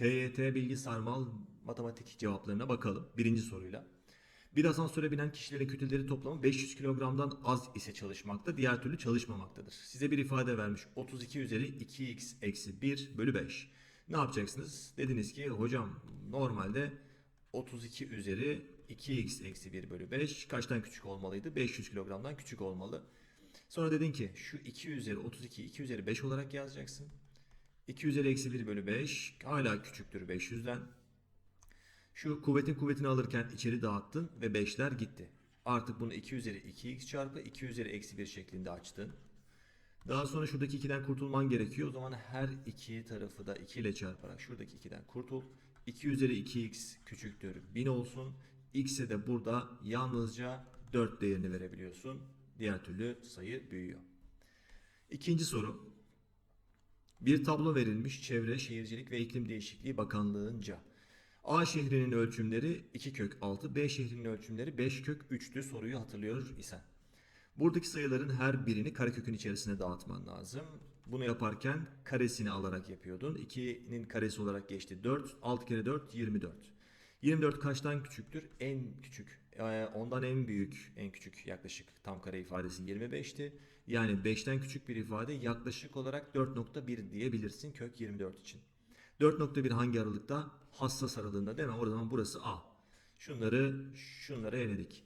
TYT bilgi sarmal matematik cevaplarına bakalım. Birinci soruyla. Bir asansöre binen kişilerin kütleleri toplamı 500 kilogramdan az ise çalışmakta, diğer türlü çalışmamaktadır. Size bir ifade vermiş. 32 üzeri 2x eksi 1 bölü 5. Ne yapacaksınız? Dediniz ki hocam normalde 32 üzeri 2x eksi 1 bölü 5 kaçtan küçük olmalıydı? 500 kilogramdan küçük olmalı. Sonra dedin ki şu 2 üzeri 32 2 üzeri 5 olarak yazacaksın. 2 üzeri eksi 1 bölü 5 hala küçüktür 500'den. Şu kuvvetin kuvvetini alırken içeri dağıttın ve 5'ler gitti. Artık bunu 2 üzeri 2x çarpı 2 üzeri eksi 1 şeklinde açtın. Daha sonra şuradaki 2'den kurtulman gerekiyor. O zaman her iki tarafı da 2 ile çarparak şuradaki 2'den kurtul. 2 üzeri 2x küçüktür 1000 olsun. X'e de burada yalnızca 4 değerini verebiliyorsun. Diğer türlü sayı büyüyor. İkinci soru. Bir tablo verilmiş Çevre, Şehircilik ve İklim Değişikliği Bakanlığı'nca. A şehrinin ölçümleri 2 kök 6, B şehrinin ölçümleri 5 kök 3'tü soruyu hatırlıyor isen. Buradaki sayıların her birini karekökün içerisine dağıtman lazım. Bunu yaparken karesini alarak yapıyordun. 2'nin karesi olarak geçti 4. 6 kere 4 24. 24 kaçtan küçüktür? En küçük. Ee, ondan en büyük, en küçük yaklaşık tam kare ifadesi 25'ti. Yani 5'ten küçük bir ifade yaklaşık olarak 4.1 diyebilirsin kök 24 için. 4.1 hangi aralıkta? Hassas aralığında değil mi? O zaman burası A. Şunları şunları eledik.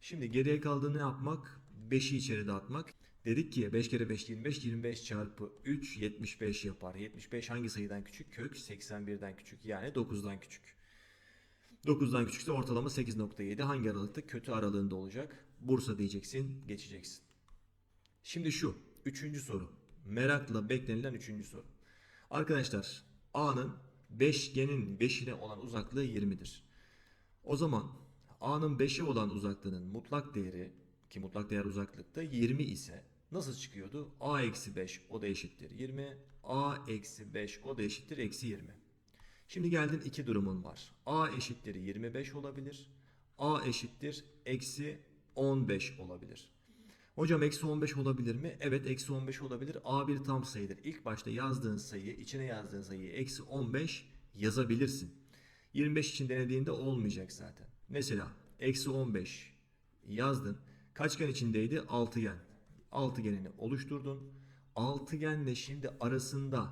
Şimdi geriye kaldığı ne yapmak? 5'i içeri dağıtmak. Dedik ki 5 kere 5 25, 25 çarpı 3 75 yapar. 75 hangi sayıdan küçük? Kök 81'den küçük yani 9'dan küçük. 9'dan küçükse ortalama 8.7 hangi aralıkta? Kötü aralığında olacak. Bursa diyeceksin, geçeceksin. Şimdi şu, üçüncü soru. Merakla beklenilen üçüncü soru. Arkadaşlar, A'nın beşgenin 5'ine olan uzaklığı 20'dir. O zaman A'nın 5'e olan uzaklığının mutlak değeri ki mutlak değer uzaklıkta 20 ise nasıl çıkıyordu? A eksi 5 o da eşittir 20. A eksi 5 o da eşittir eksi 20. Şimdi geldin iki durumun var. A eşittir 25 olabilir. A eşittir eksi 15 olabilir. Hocam eksi 15 olabilir mi? Evet eksi 15 olabilir. A bir tam sayıdır. İlk başta yazdığın sayıyı, içine yazdığın sayıyı eksi 15 yazabilirsin. 25 için denediğinde olmayacak zaten. Mesela eksi 15 yazdın. Kaçgen içindeydi? Altıgen. Altıgenini oluşturdun. Altıgenle şimdi arasında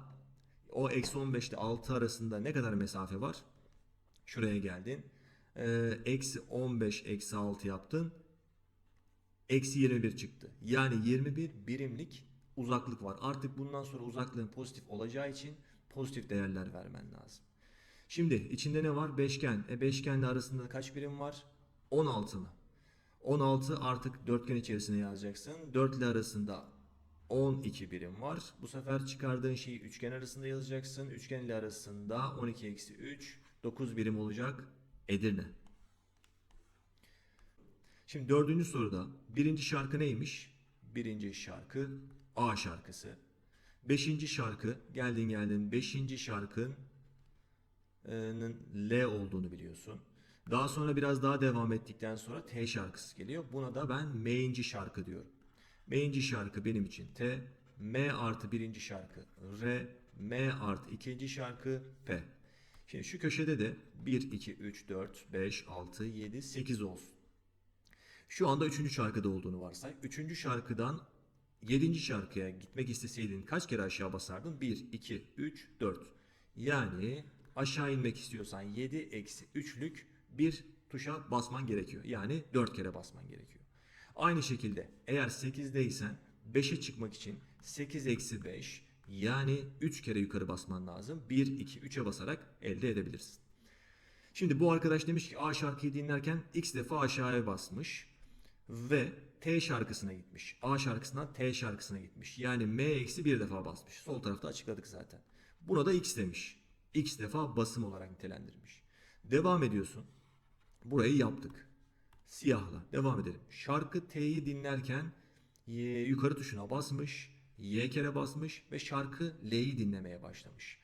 o eksi 15 ile 6 arasında ne kadar mesafe var? Şuraya geldin. Ee, Eksi 15 eksi 6 yaptın. Eksi 21 çıktı. Yani 21 birimlik uzaklık var. Artık bundan sonra uzaklığın pozitif olacağı için pozitif değerler vermen lazım. Şimdi içinde ne var? Beşgen. E beşgenle arasında kaç birim var? 16 mı? 16 artık dörtgen içerisine yazacaksın. 4 ile arasında 12 birim var. Bu sefer çıkardığın şeyi üçgen arasında yazacaksın. Üçgen ile arasında 12 eksi 3 9 birim olacak Edirne. Şimdi dördüncü soruda birinci şarkı neymiş? Birinci şarkı A şarkısı. Beşinci şarkı geldin geldin beşinci şarkının L olduğunu biliyorsun. Daha sonra biraz daha devam ettikten sonra T şarkısı geliyor. Buna da ben M'inci şarkı diyorum. M'inci şarkı benim için T. M artı birinci şarkı R. M artı ikinci şarkı P. Şimdi şu köşede de 1, 2, 3, 4, 5, 6, 7, 8 olsun. Şu anda üçüncü şarkıda olduğunu varsay. Üçüncü şarkıdan yedinci şarkıya gitmek isteseydin kaç kere aşağı basardın? 1, 2, 3, 4. Yani aşağı inmek istiyorsan 7 eksi 3'lük bir tuşa basman gerekiyor. Yani 4 kere basman gerekiyor. Aynı şekilde eğer 8'deysen 5'e çıkmak için 8 eksi 5 yani 3 kere yukarı basman lazım. 1, 2, 3'e basarak elde edebilirsin. Şimdi bu arkadaş demiş ki A şarkıyı dinlerken x defa aşağıya basmış ve T şarkısına gitmiş. A şarkısından T şarkısına gitmiş. Yani M eksi bir defa basmış. Sol tarafta açıkladık zaten. Buna da x demiş. X defa basım olarak nitelendirmiş. Devam ediyorsun. Burayı yaptık. Siyahla. Devam edelim. Şarkı T'yi dinlerken y, yukarı tuşuna basmış. Y kere basmış ve şarkı L'yi dinlemeye başlamış.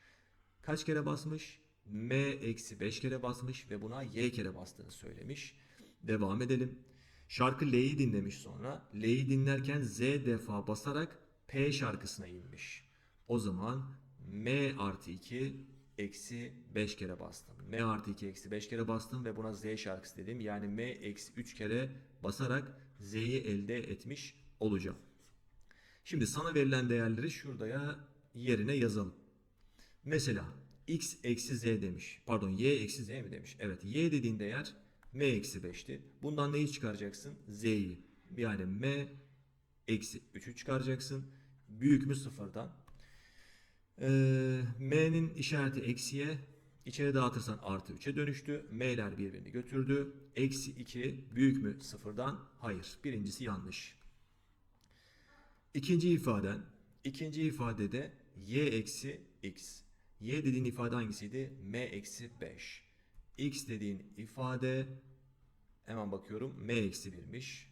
Kaç kere basmış? M eksi 5 kere basmış ve buna Y kere bastığını söylemiş. Devam edelim. Şarkı L'yi dinlemiş sonra. L'yi dinlerken Z defa basarak P şarkısına inmiş. O zaman M artı 2 eksi 5 kere bastım. M artı 2 eksi 5 kere bastım ve buna Z şarkısı dedim. Yani M eksi 3 kere basarak Z'yi elde etmiş olacağım. Şimdi sana verilen değerleri şuraya yerine yazalım. Mesela x eksi z demiş. Pardon y eksi z mi demiş? Evet y dediğin değer m eksi 5'ti. Bundan neyi çıkaracaksın? z'yi. Yani m eksi 3'ü çıkaracaksın. Büyük mü sıfırdan? Ee, m'nin işareti eksiye. İçeri dağıtırsan artı 3'e dönüştü. M'ler birbirini götürdü. Eksi 2 büyük mü sıfırdan? Hayır. Birincisi yanlış. İkinci ifaden, ikinci ifadede y eksi x. Y dediğin ifade hangisiydi? m eksi 5. x dediğin ifade hemen bakıyorum m eksi 1'miş.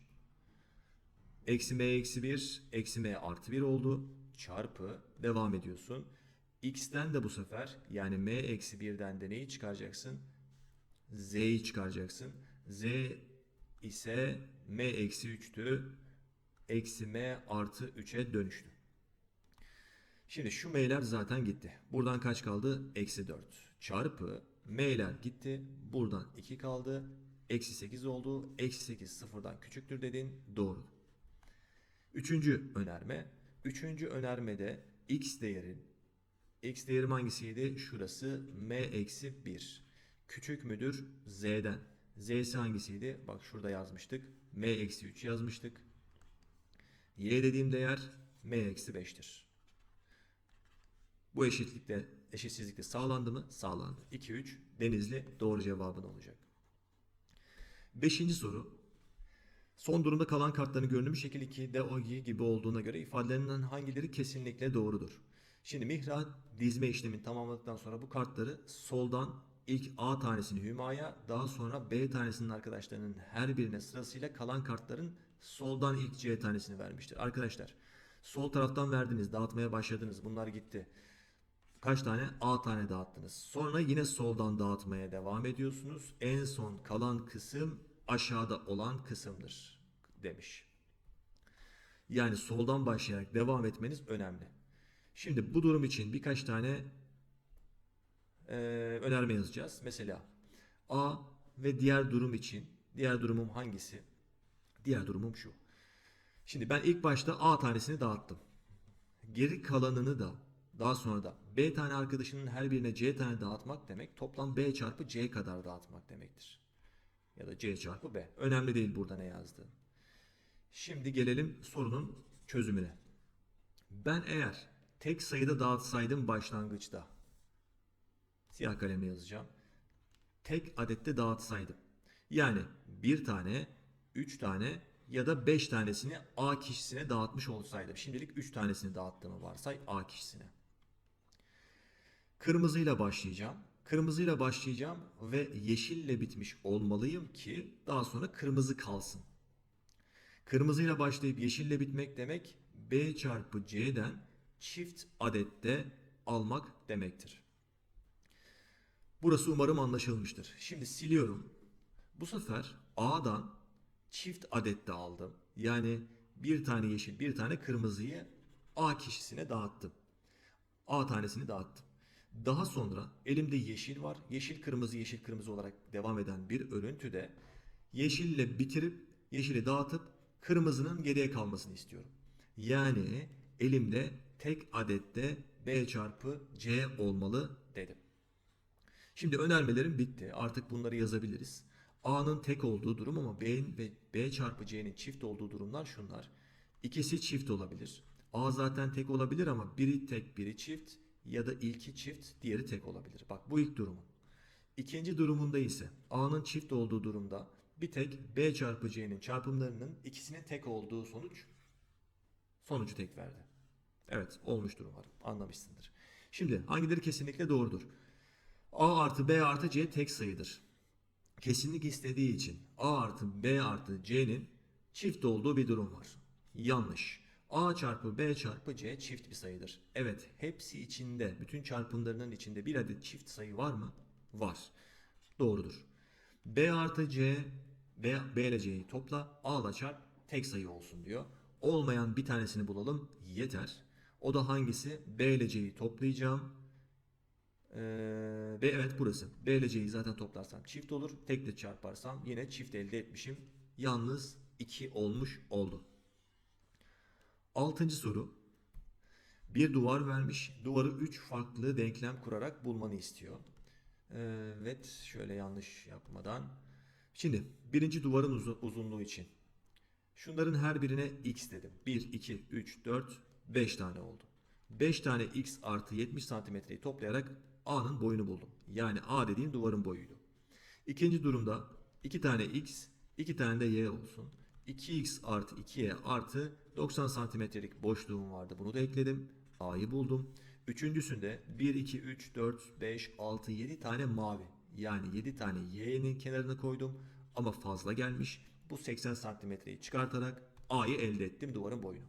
Eksi m eksi 1, eksi m artı 1 oldu. Çarpı devam ediyorsun. x'ten de bu sefer yani m eksi 1'den de neyi çıkaracaksın? z'yi çıkaracaksın. z ise m eksi 3'tü eksi m artı 3'e dönüştü. Şimdi şu m'ler zaten gitti. Buradan kaç kaldı? Eksi 4. Çarpı m'ler gitti. Buradan 2 kaldı. Eksi 8 oldu. Eksi 8 sıfırdan küçüktür dedin. Doğru. Üçüncü önerme. Üçüncü önermede x değerin x değerim hangisiydi? Şurası m eksi 1. Küçük müdür? z'den. z'si hangisiydi? Bak şurada yazmıştık. m eksi 3 yazmıştık. Y dediğim değer m eksi 5'tir. Bu eşitlikte eşitsizlikte sağlandı mı? Sağlandı. 2 3 Denizli doğru cevabın olacak. Beşinci soru. Son durumda kalan kartların görünümü şekil 2'de o gibi olduğuna göre ifadelerinden hangileri kesinlikle doğrudur? Şimdi Mihra dizme işlemini tamamladıktan sonra bu kartları soldan ilk A tanesini Hüma'ya daha sonra B tanesinin arkadaşlarının her birine sırasıyla kalan kartların soldan ilk C tanesini vermiştir. Arkadaşlar sol taraftan verdiniz dağıtmaya başladınız bunlar gitti. Kaç tane? A tane dağıttınız. Sonra yine soldan dağıtmaya devam ediyorsunuz. En son kalan kısım aşağıda olan kısımdır demiş. Yani soldan başlayarak devam etmeniz önemli. Şimdi bu durum için birkaç tane e, önerme yazacağız. Mesela A ve diğer durum için diğer durumum hangisi? Diğer durumum şu. Şimdi ben ilk başta A tanesini dağıttım. Geri kalanını da daha sonra da B tane arkadaşının her birine C tane dağıtmak demek toplam B çarpı C kadar dağıtmak demektir. Ya da C çarpı B. Önemli değil burada ne yazdığın. Şimdi gelelim sorunun çözümüne. Ben eğer tek sayıda dağıtsaydım başlangıçta siyah kalemle yazacağım. Tek adette dağıtsaydım. Yani bir tane, üç tane ya da beş tanesini A kişisine dağıtmış olsaydım. Şimdilik üç tanesini dağıttığımı varsay A kişisine. Kırmızıyla başlayacağım. Kırmızıyla başlayacağım ve yeşille bitmiş olmalıyım ki daha sonra kırmızı kalsın. Kırmızıyla başlayıp yeşille bitmek demek B çarpı C'den çift adette almak demektir. Burası umarım anlaşılmıştır. Şimdi siliyorum. Bu sefer A'dan çift adette aldım. Yani bir tane yeşil bir tane kırmızıyı A kişisine dağıttım. A tanesini dağıttım. Daha sonra elimde yeşil var. Yeşil kırmızı yeşil kırmızı olarak devam eden bir örüntüde yeşille bitirip yeşili dağıtıp kırmızının geriye kalmasını istiyorum. Yani elimde tek adette B çarpı C olmalı dedim. Şimdi önermelerim bitti. Artık bunları yazabiliriz. A'nın tek olduğu durum ama B'nin ve B çarpı C'nin çift olduğu durumlar şunlar. İkisi çift olabilir. A zaten tek olabilir ama biri tek biri çift ya da ilki çift diğeri tek olabilir. Bak bu ilk durumun. İkinci durumunda ise A'nın çift olduğu durumda bir tek B çarpı C'nin çarpımlarının ikisinin tek olduğu sonuç sonucu tek verdi. Evet olmuştur umarım anlamışsındır. Şimdi hangileri kesinlikle doğrudur? A artı B artı C tek sayıdır. Kesinlik istediği için A artı B artı C'nin çift olduğu bir durum var. Yanlış. A çarpı B çarpı C çift bir sayıdır. Evet hepsi içinde bütün çarpımlarının içinde bir adet çift sayı var mı? Var. Doğrudur. B artı C B, B ile C'yi topla A ile çarp tek sayı olsun diyor. Olmayan bir tanesini bulalım yeter. O da hangisi? B ile C'yi toplayacağım. Ee, ve evet burası. B ile C'yi zaten toplarsam çift olur. Tekle çarparsam yine çift elde etmişim. Yalnız 2 olmuş oldu. Altıncı soru. Bir duvar vermiş. Duvarı 3 farklı denklem kurarak bulmanı istiyor. Evet, şöyle yanlış yapmadan. Şimdi birinci duvarın uzu- uzunluğu için. Şunların her birine x dedim. 1, 2, 3, 4, 5 tane oldu. 5 tane x artı 70 santimetreyi toplayarak A'nın boyunu buldum. Yani A dediğim duvarın boyuydu. İkinci durumda 2 tane x, 2 tane de y olsun. 2x artı 2y artı 90 santimetrelik boşluğum vardı. Bunu da ekledim. A'yı buldum. Üçüncüsünde 1, 2, 3, 4, 5, 6, 7 tane mavi. Yani 7 tane y'nin kenarına koydum. Ama fazla gelmiş. Bu 80 santimetreyi çıkartarak A'yı elde ettim duvarın boyunu.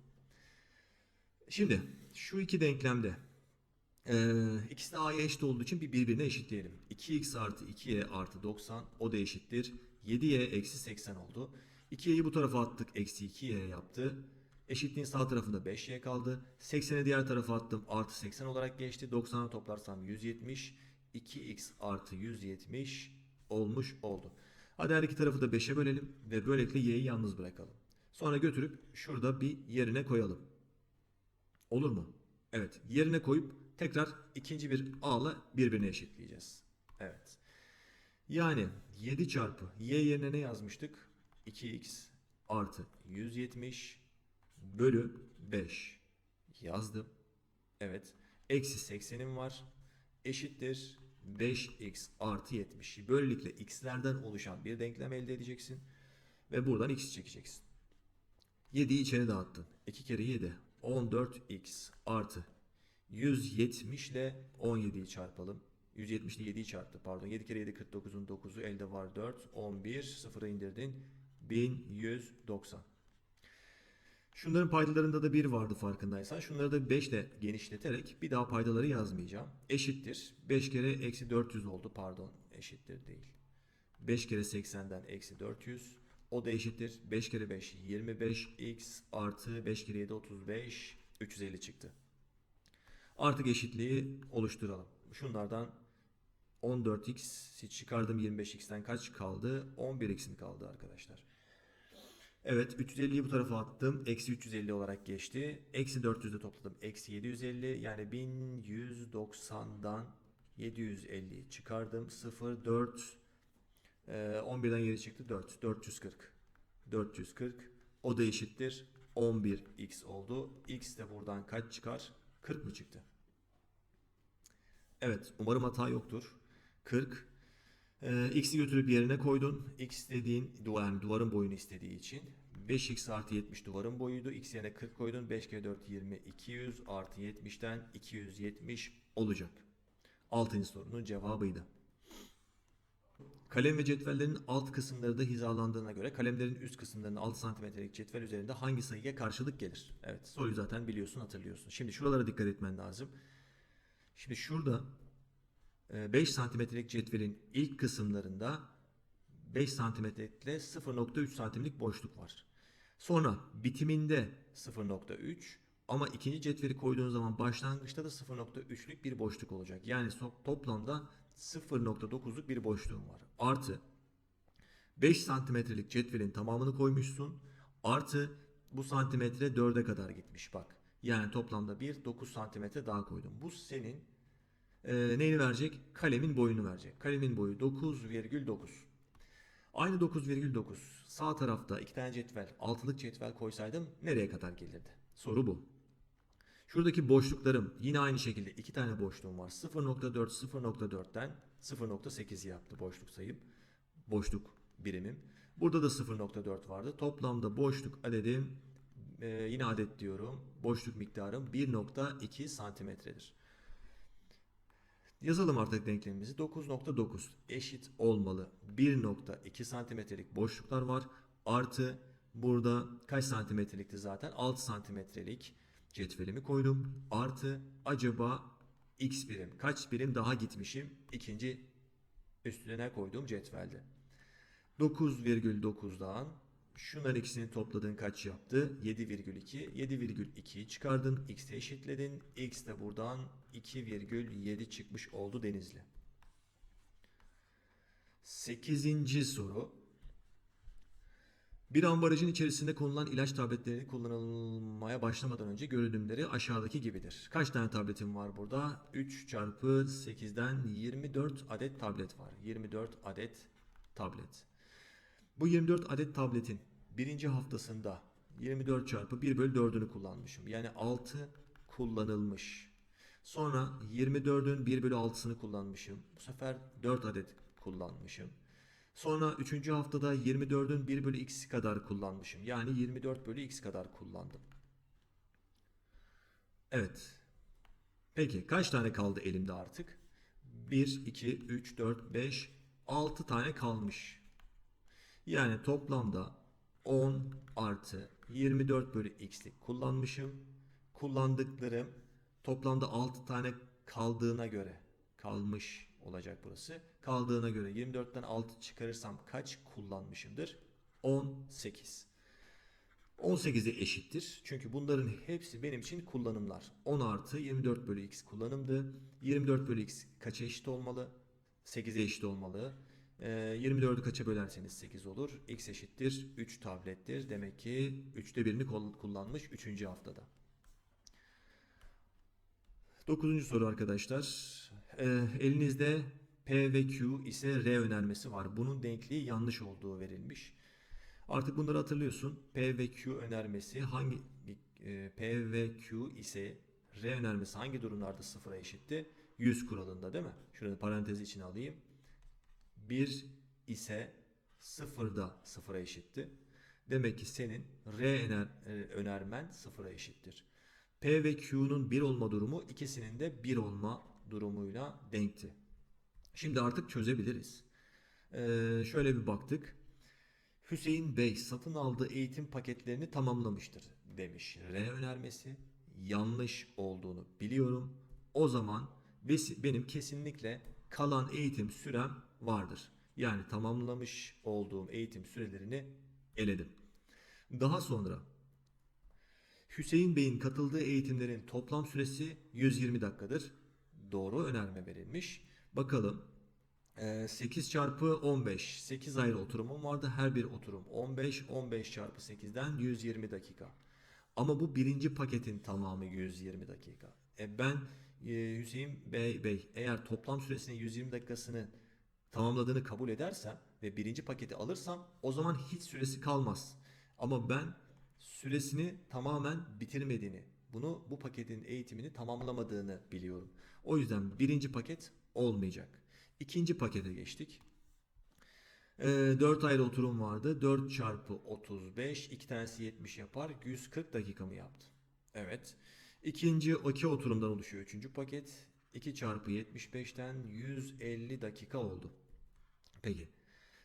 Şimdi şu iki denklemde ee, ikisi de A'ya eşit olduğu için bir birbirine eşitleyelim. 2x artı 2y artı 90 o da eşittir. 7y eksi 80 oldu. 2y'yi bu tarafa attık. Eksi 2y yaptı. Eşitliğin sağ tarafında 5y kaldı. 80'i diğer tarafa attım. Artı 80 olarak geçti. 90'a toplarsam 170. 2x artı 170 olmuş oldu. Hadi her iki tarafı da 5'e bölelim. Ve böylelikle y'yi yalnız bırakalım. Sonra götürüp şurada bir yerine koyalım. Olur mu? Evet. Yerine koyup tekrar ikinci bir a'la birbirine eşitleyeceğiz. Evet. Yani 7 çarpı y yerine ne yazmıştık? 2x artı 170 bölü 5 yazdım. Evet. Eksi 80'im var. Eşittir 5x artı 70. Böylelikle x'lerden oluşan bir denklem elde edeceksin. Ve buradan x çekeceksin. 7'yi içeri dağıttın. 2 kere 7. 14x artı 170 ile 17'yi çarpalım. 170 ile 7'yi çarptı pardon. 7 kere 7 49'un 9'u elde var 4. 11 sıfıra indirdin. 1190. Şunların paydalarında da 1 vardı farkındaysan. Şunları da 5 ile genişleterek bir daha paydaları yazmayacağım. Eşittir. 5 kere eksi 400 oldu pardon. Eşittir değil. 5 kere 80'den eksi 400. O da eşittir. 5 kere 5 25 x artı 5 kere 7 35 350 çıktı. Artık eşitliği oluşturalım. Şunlardan 14x çıkardım 25x'ten kaç kaldı? 11x mi kaldı arkadaşlar? Evet 350'yi bu tarafa attım. Eksi 350 olarak geçti. Eksi 400'de topladım. Eksi 750 yani 1190'dan 750'yi çıkardım. 0 4 ee, 11'den geri çıktı 4. 440. 440. O da eşittir. 11x oldu. X de buradan kaç çıkar? 40 mı çıktı? Evet. Umarım hata yoktur. 40. Ee, x'i götürüp yerine koydun. X dediğin duvar, yani duvarın boyunu istediği için. 5x artı 70 duvarın boyuydu. X yerine 40 koydun. 5 kere 4 20 200 artı 70'ten 270 olacak. 6. sorunun cevabıydı. Kalem ve cetvellerin alt kısımları da hizalandığına göre kalemlerin üst kısımlarının 6 santimetrelik cetvel üzerinde hangi sayıya karşılık gelir? Evet soruyu zaten biliyorsun hatırlıyorsun. Şimdi şuralara dikkat etmen lazım. Şimdi şurada 5 santimetrelik cetvelin ilk kısımlarında 5 santimetrelikle 0.3 santimlik boşluk var. Sonra bitiminde 0.3 ama ikinci cetveli koyduğun zaman başlangıçta da 0.3'lük bir boşluk olacak. Yani toplamda 0.9'luk bir boşluğum var. Artı 5 santimetrelik cetvelin tamamını koymuşsun. Artı bu santimetre 4'e kadar gitmiş bak. Yani toplamda bir 9 santimetre daha koydum. Bu senin e, neyini verecek? Kalemin boyunu verecek. Kalemin boyu 9,9. Aynı 9,9 sağ tarafta iki tane cetvel, altılık cetvel koysaydım nereye kadar gelirdi? Soru bu. Şuradaki boşluklarım yine aynı şekilde iki tane boşluğum var. 0.4 0.4'ten 0.8 yaptı boşluk sayım. Boşluk birimim. Burada da 0.4 vardı. Toplamda boşluk adedim e, yine adet diyorum. Boşluk miktarım 1.2 santimetredir. Yazalım artık denklemimizi. 9.9 eşit olmalı. 1.2 santimetrelik boşluklar var. Artı burada kaç santimetrelikti zaten? 6 santimetrelik cetvelimi koydum. Artı acaba x birim kaç birim daha gitmişim? İkinci üstüne koyduğum cetvelde. 9,9'dan Şunların ikisini topladın kaç yaptı? 7,2. 7,2'yi çıkardın. X'e eşitledin. X de buradan 2,7 çıkmış oldu Denizli. Sekizinci soru. Bir ambalajın içerisinde konulan ilaç tabletleri kullanılmaya başlamadan önce görünümleri aşağıdaki gibidir. Kaç tane tabletim var burada? 3 çarpı 8'den 24 adet tablet var. 24 adet tablet. Bu 24 adet tabletin birinci haftasında 24 çarpı 1 bölü 4'ünü kullanmışım. Yani 6 kullanılmış. Sonra 24'ün 1 bölü 6'sını kullanmışım. Bu sefer 4 adet kullanmışım. Sonra 3. haftada 24'ün 1 bölü x kadar kullanmışım. Yani 24 bölü x kadar kullandım. Evet. Peki kaç tane kaldı elimde artık? 1, 2, 3, 4, 5, 6 tane kalmış. Yani toplamda 10 artı 24 bölü x'lik kullanmışım. Kullandıklarım toplamda 6 tane kaldığına göre kalmış olacak burası. Kaldığına göre 24'ten 6 çıkarırsam kaç kullanmışımdır? 18. 18'e eşittir. Çünkü bunların hepsi benim için kullanımlar. 10 artı 24 bölü x kullanımdı. 24 bölü x kaça eşit olmalı? 8'e eşit olmalı. Ee, 24'ü kaça bölerseniz 8 olur. x eşittir 3 tablettir. Demek ki 3'te birini kol- kullanmış 3. haftada. Dokuzuncu soru arkadaşlar. Ee, elinizde P ve Q ise R önermesi var. Bunun denkliği yanlış olduğu verilmiş. Artık bunları hatırlıyorsun. P ve Q önermesi hangi e, P ve Q ise R önermesi hangi durumlarda sıfıra eşitti? 100 kuralında değil mi? Şurada parantez içine alayım. 1 ise sıfırda sıfıra eşitti. Demek ki senin R e, önermen sıfıra eşittir. P ve Q'nun 1 olma durumu ikisinin de 1 olma durumuyla denkti. Şimdi artık çözebiliriz. Ee, şöyle bir baktık. Hüseyin Bey satın aldığı eğitim paketlerini tamamlamıştır demiş. R önermesi yanlış olduğunu biliyorum. O zaman benim kesinlikle kalan eğitim sürem vardır. Yani tamamlamış olduğum eğitim sürelerini eledim. Daha sonra Hüseyin Bey'in katıldığı eğitimlerin toplam süresi 120 dakikadır. Doğru önerme verilmiş. Bakalım. Ee, 8 çarpı 15. 8 ayrı oturumum vardı. Her bir oturum 15. 15 çarpı 8'den 120 dakika. Ama bu birinci paketin tamamı 120 dakika. E ben e, Hüseyin Bey, Bey eğer toplam süresinin 120 dakikasını tamamladığını kabul edersem ve birinci paketi alırsam o zaman hiç süresi kalmaz. Ama ben süresini tamamen bitirmediğini, bunu bu paketin eğitimini tamamlamadığını biliyorum. O yüzden birinci paket olmayacak. İkinci pakete geçtik. Ee, 4 ayrı oturum vardı. 4 çarpı 35. iki tanesi 70 yapar. 140 dakika mı yaptı? Evet. İkinci iki oturumdan oluşuyor. Üçüncü paket. 2 çarpı 75'ten 150 dakika oldu. Peki.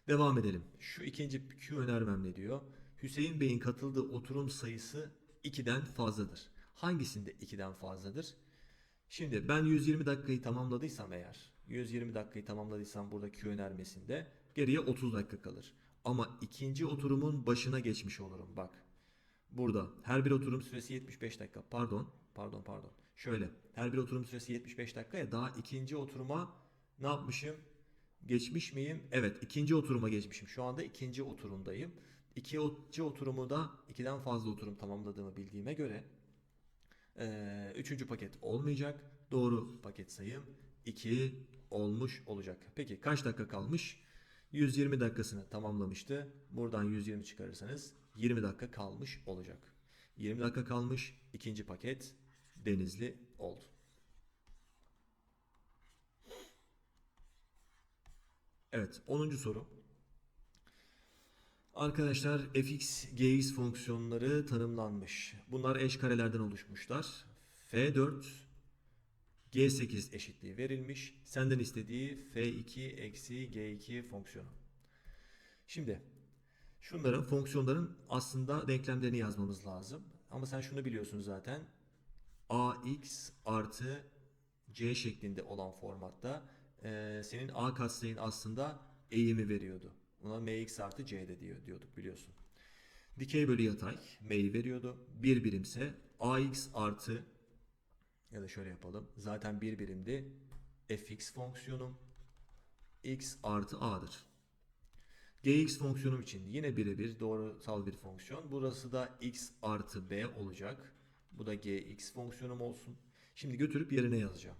Devam edelim. Şu ikinci Q önermem ne diyor? Hüseyin Bey'in katıldığı oturum sayısı 2'den fazladır. Hangisinde 2'den fazladır? Şimdi ben 120 dakikayı tamamladıysam eğer, 120 dakikayı tamamladıysam burada Q önermesinde geriye 30 dakika kalır. Ama ikinci oturumun başına geçmiş olurum bak. Burada her bir oturum süresi 75 dakika. Pardon, pardon, pardon. Şöyle, her bir oturum süresi 75 dakika ya daha ikinci oturuma ne yapmışım? Geçmiş miyim? Evet, ikinci oturuma geçmişim. Şu anda ikinci oturumdayım. İkinci oturumu da ikiden fazla oturum tamamladığımı bildiğime göre ee, üçüncü paket olmayacak. Doğru paket sayım 2 olmuş olacak. Peki kaç dakika kalmış? 120 dakikasını tamamlamıştı. Buradan 120 çıkarırsanız 20 dakika kalmış olacak. 20 dakika kalmış. ikinci paket denizli oldu. Evet 10. soru. Arkadaşlar fx, gx fonksiyonları tanımlanmış. Bunlar eş karelerden oluşmuşlar. f4, g8 eşitliği verilmiş. Senden istediği f2 eksi g2 fonksiyonu. Şimdi şunların fonksiyonların aslında denklemlerini yazmamız lazım. Ama sen şunu biliyorsun zaten. ax artı c şeklinde olan formatta eee, senin a katsayın aslında eğimi veriyordu. Buna mx artı c'de diyor, diyorduk biliyorsun. Dikey bölü yatay m'yi veriyordu. 1 birimse ax artı ya da şöyle yapalım. Zaten 1 birimdi. fx fonksiyonum x artı a'dır. gx fonksiyonum için yine birebir doğrusal bir fonksiyon. Burası da x artı b olacak. Bu da gx fonksiyonum olsun. Şimdi götürüp yerine yazacağım.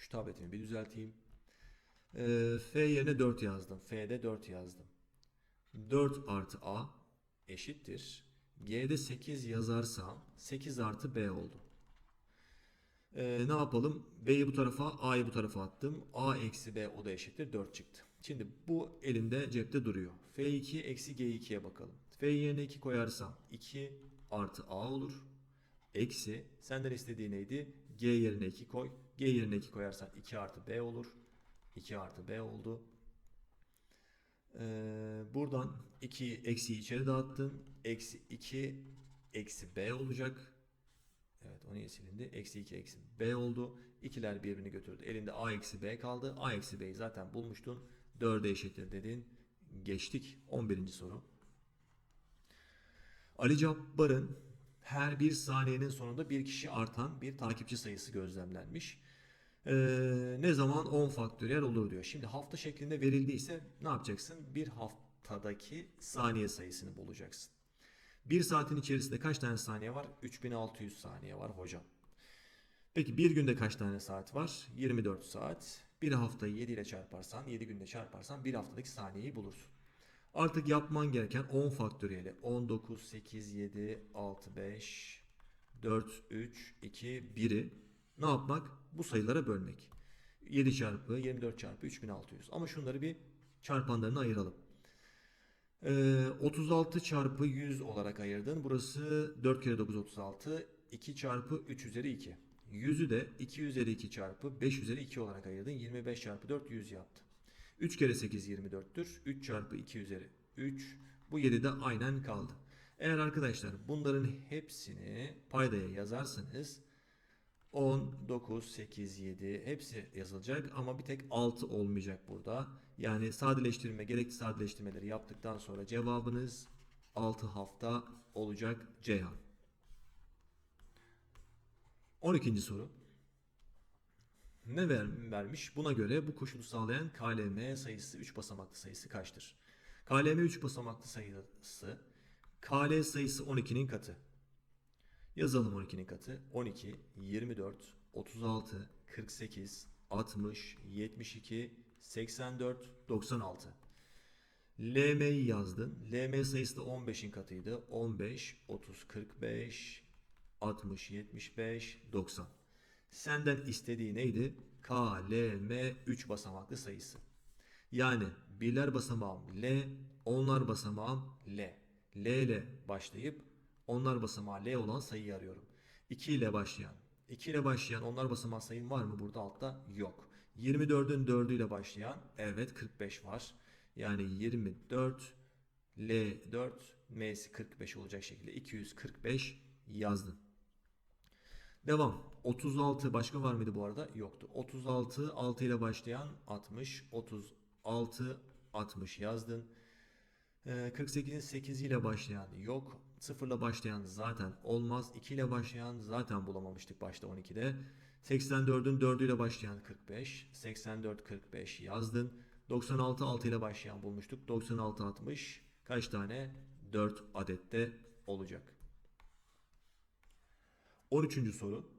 Şu tabletimi bir düzelteyim. Ee, f yerine 4 yazdım. f'de 4 yazdım. 4 artı a eşittir. G'de 8 yazarsam 8 artı B oldu. Ee, ne yapalım? B'yi bu tarafa, A'yı bu tarafa attım. A eksi B o da eşittir 4 çıktı. Şimdi bu elimde cepte duruyor. F2 eksi G2'ye bakalım. F yerine 2 koyarsam 2 artı A olur. Eksi senden istediği neydi? G yerine 2 koy. G yerine 2 koyarsan 2 artı B olur. 2 artı B oldu. Ee, buradan 2 eksiyi içeri dağıttın. Eksi 2 eksi b olacak. Evet o niye silindi? Eksi 2 eksi b oldu. İkiler birbirini götürdü. Elinde a eksi b kaldı. a eksi b'yi zaten bulmuştun. 4'e eşittir dedin. Geçtik. 11. soru. Ali Cabbar'ın her bir saniyenin sonunda bir kişi artan bir takipçi sayısı gözlemlenmiş. Ee, ne zaman 10 faktöriyel olur diyor. Şimdi hafta şeklinde verildiyse ne yapacaksın? Bir haftadaki saniye sayısını bulacaksın. Bir saatin içerisinde kaç tane saniye var? 3600 saniye var hocam. Peki bir günde kaç tane saat var? 24 saat. Bir haftayı 7 ile çarparsan, 7 günde çarparsan bir haftadaki saniyeyi bulursun. Artık yapman gereken 10 faktöriyeli. 19, 8, 7, 6, 5, 4, 3, 2, 1'i ne yapmak? Bu sayılara bölmek. 7 çarpı 24 çarpı 3600. Ama şunları bir çarpanlarına ayıralım. Ee, 36 çarpı 100 olarak ayırdın. Burası 4 kere 9 36. 2 çarpı 3 üzeri 2. 100'ü de 2 üzeri 2 çarpı 5 üzeri 2 olarak ayırdın. 25 çarpı 4 100 yaptı. 3 kere 8 24'tür. 3 çarpı 2 üzeri 3. Bu 7 de aynen kaldı. Eğer arkadaşlar bunların hepsini paydaya yazarsanız 10, 9, 8, 7 hepsi yazılacak ama bir tek 6 olmayacak burada. Yani sadeleştirme, gerekli sadeleştirmeleri yaptıktan sonra cevabınız 6 hafta olacak Ceyhan. 12. soru. Ne ver, vermiş? Buna göre bu koşulu sağlayan KLM sayısı 3 basamaklı sayısı kaçtır? KLM 3 basamaklı sayısı KL sayısı 12'nin katı. Yazalım 12'nin katı. 12, 24, 36, 48, 60, 72, 84, 96. LM'yi yazdın. LM sayısı da 15'in katıydı. 15, 30, 45, 60, 75, 90. Senden istediği neydi? KLM 3 basamaklı sayısı. Yani birler basamağım L, onlar basamağım L. L ile başlayıp onlar basamağı L olan sayıyı arıyorum. 2 ile başlayan. 2 ile başlayan onlar basamağı sayım var mı burada altta? Yok. 24'ün 4'ü ile başlayan evet 45 var. Yani 24 L4 M'si 45 olacak şekilde 245 yazdım. Devam. 36 başka var mıydı bu arada? Yoktu. 36 6 ile başlayan 60 36 60 yazdın. Ee, 48'in 8 ile başlayan yok. 0 ile başlayan zaten olmaz. 2 ile başlayan zaten bulamamıştık başta 12'de. 84'ün 4'ü ile başlayan 45. 84 45 yazdın. 96 6 ile başlayan bulmuştuk. 96 60 kaç tane? 4 adette olacak. 13. soru.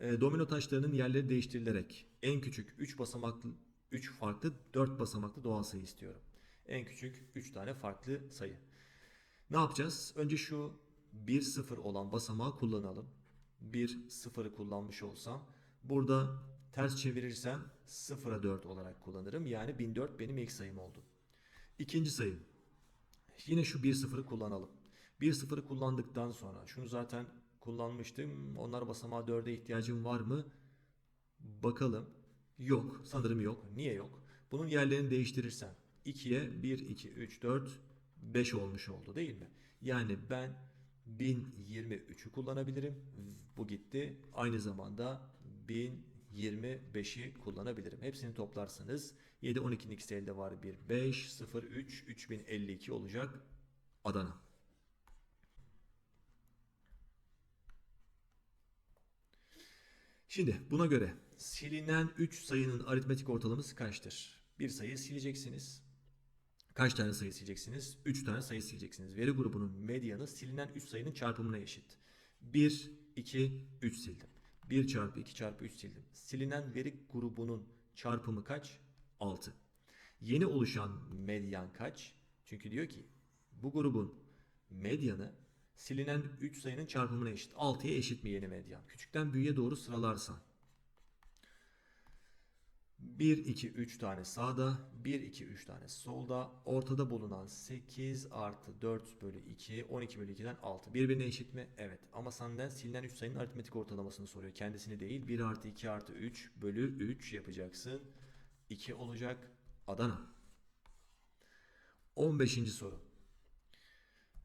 E, domino taşlarının yerleri değiştirilerek en küçük 3 basamaklı 3 farklı 4 basamaklı doğal sayı istiyorum. En küçük 3 tane farklı sayı. Ne yapacağız? Önce şu 1 0 olan basamağı kullanalım. 1 0'ı kullanmış olsam burada ters çevirirsem 0'a 4 olarak kullanırım. Yani 1004 benim ilk sayım oldu. İkinci sayım. Yine şu 1 0'ı kullanalım. 1 0'ı kullandıktan sonra şunu zaten kullanmıştım. Onlar basamağı 4'e ihtiyacım var mı? Bakalım. Yok. Sanırım yok. Niye yok? Bunun yerlerini değiştirirsem 2'ye 1, 2, 3, 4, 5 olmuş oldu değil mi? Yani ben 1023'ü kullanabilirim. Bu gitti. Aynı zamanda 1025'i kullanabilirim. Hepsini toplarsanız 7 12'nin ikisi elde var. 1 5 0 3 3052 olacak Adana. Şimdi buna göre silinen 3 sayının aritmetik ortalaması kaçtır? Bir sayı sileceksiniz. Kaç tane sayı sileceksiniz? 3 tane sayı sileceksiniz. Veri grubunun medyanı silinen 3 sayının çarpımına eşit. 1, 2, 3 sildim. 1 çarpı 2 çarpı 3 sildim. Silinen veri grubunun çarpımı kaç? 6. Yeni oluşan medyan kaç? Çünkü diyor ki bu grubun medyanı silinen 3 sayının çarpımına eşit. 6'ya eşit mi yeni medyan? Küçükten büyüğe doğru sıralarsan 1, 2, 3 tane sağda, 1, 2, 3 tane solda. Ortada bulunan 8 artı 4 bölü 2, 12 bölü 2'den 6. Birbirine eşit mi? Evet. Ama senden silinen 3 sayının aritmetik ortalamasını soruyor. Kendisini değil. 1 artı 2 artı 3 bölü 3 yapacaksın. 2 olacak. Adana. 15. soru.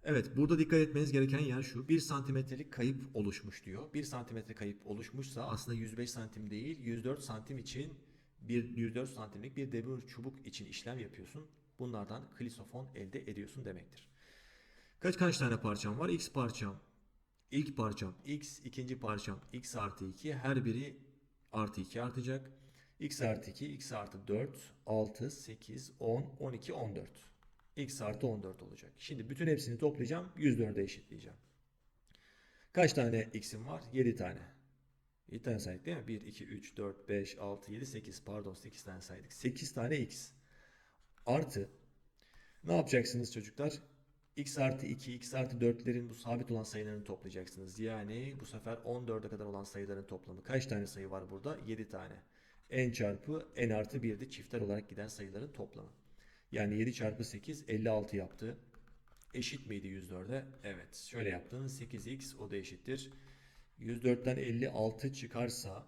Evet burada dikkat etmeniz gereken yer şu. 1 santimetrelik kayıp oluşmuş diyor. 1 santimetre kayıp oluşmuşsa aslında 105 santim değil 104 santim için bir 104 santimlik bir demir çubuk için işlem yapıyorsun. Bunlardan klisofon elde ediyorsun demektir. Kaç kaç tane parçam var? X parçam. İlk parçam X, ikinci parçam X artı 2. Her biri artı 2 artacak. X artı 2, X artı 4, 6, 8, 10, 12, 14. X artı 14 olacak. Şimdi bütün hepsini toplayacağım. 104'e eşitleyeceğim. Kaç tane X'im var? 7 tane. 7 tane saydık değil mi? 1, 2, 3, 4, 5, 6, 7, 8. Pardon 8 tane saydık. 8 tane X. Artı. Ne yapacaksınız çocuklar? X artı 2, X artı 4'lerin bu sabit olan sayılarını toplayacaksınız. Yani bu sefer 14'e kadar olan sayıların toplamı. Kaç tane sayı var burada? 7 tane. N çarpı N artı 1'de çiftler olarak giden sayıların toplamı. Yani 7 çarpı 8 56 yaptı. Eşit miydi 104'e? Evet. Şöyle yaptın. 8x o da eşittir. 104'ten 56 çıkarsa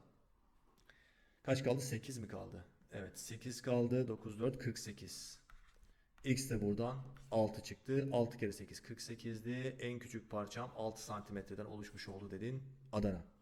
kaç kaldı? 8 mi kaldı? Evet 8 kaldı. 9 4 48. X de buradan 6 çıktı. 6 kere 8 48'di. En küçük parçam 6 santimetreden oluşmuş oldu dedin. Adana.